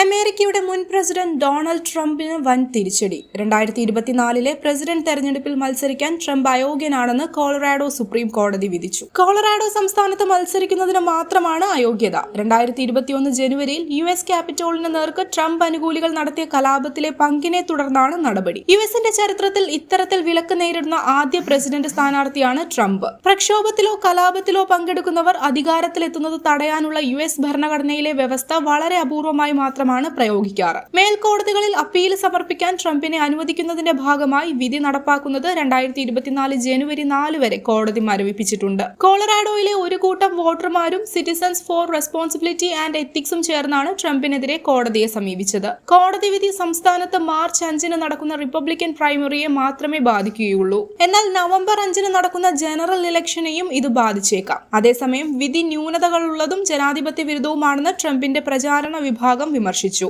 അമേരിക്കയുടെ മുൻ president Donald ട്രംപിന് വൻ തിരിച്ചടി. രണ്ടായിരത്തി ഇരുപത്തിനാലിലെ പ്രസിഡന്റ് തെരഞ്ഞെടുപ്പിൽ മത്സരിക്കാൻ ട്രംപ് അയോഗ്യനാണെന്ന് കോളറാഡോ സുപ്രീം കോടതി വിധിച്ചു. കോളറാഡോ സംസ്ഥാനത്ത് മത്സരിക്കുന്നതിന് മാത്രമാണ് അയോഗ്യത. രണ്ടായിരത്തി ഇരുപത്തിയൊന്ന് ജനുവരിയിൽ യു എസ് ക്യാപിറ്റോളിന് നേർക്ക് ട്രംപ് അനുകൂലികൾ നടത്തിയ കലാപത്തിലെ പങ്കിനെ തുടർന്നാണ് നടപടി. യു എസിന്റെ ചരിത്രത്തിൽ ഇത്തരത്തിൽ വിലക്ക് നേരിടുന്ന ആദ്യ പ്രസിഡന്റ് സ്ഥാനാർത്ഥിയാണ് ട്രംപ്. പ്രക്ഷോഭത്തിലോ കലാപത്തിലോ പങ്കെടുക്കുന്നവർ അധികാരത്തിലെത്തുന്നത് തടയാനുള്ള യു എസ് ഭരണഘടനയിലെ വ്യവസ്ഥ വളരെ അപൂർവമായി മാത്രമാണ് പ്രയോഗിക്കാറ്. മേൽക്കോടതികളിൽ അപ്പീൽ സമർപ്പിക്കാൻ ട്രംപിനെ അനുവദിക്കുന്നതിന്റെ ഭാഗമായി വിധി നടപ്പാക്കുന്നത് രണ്ടായിരത്തി ഇരുപത്തിനാല് ജനുവരി നാല് വരെ കോടതി മരവിപ്പിച്ചിട്ടുണ്ട്. കോളറാഡോയിലെ ഒരു കൂട്ടം വോട്ടർമാരും സിറ്റിസൺസ് ഫോർ റെസ്പോൺസിബിലിറ്റി ആൻഡ് എത്തിക്സും ചേർന്നാണ് ട്രംപിനെതിരെ കോടതിയെ സമീപിച്ചത്. കോടതി വിധി സംസ്ഥാനത്ത് മാർച്ച് അഞ്ചിന് നടക്കുന്ന റിപ്പബ്ലിക്കൻ പ്രൈമറിയെ മാത്രമേ ബാധിക്കുകയുള്ളൂ. എന്നാൽ നവംബർ അഞ്ചിന് നടക്കുന്ന ജനറൽ ഇലക്ഷനെയും ഇത് ബാധിച്ചേക്കാം. അതേസമയം വിധി ന്യൂനതകളുള്ളതും ജനാധിപത്യ വിരുദ്ധവുമാണെന്ന് ട്രംപിന്റെ പ്രചാരണ വിഭാഗം വിമർശിച്ചു. C'est tout.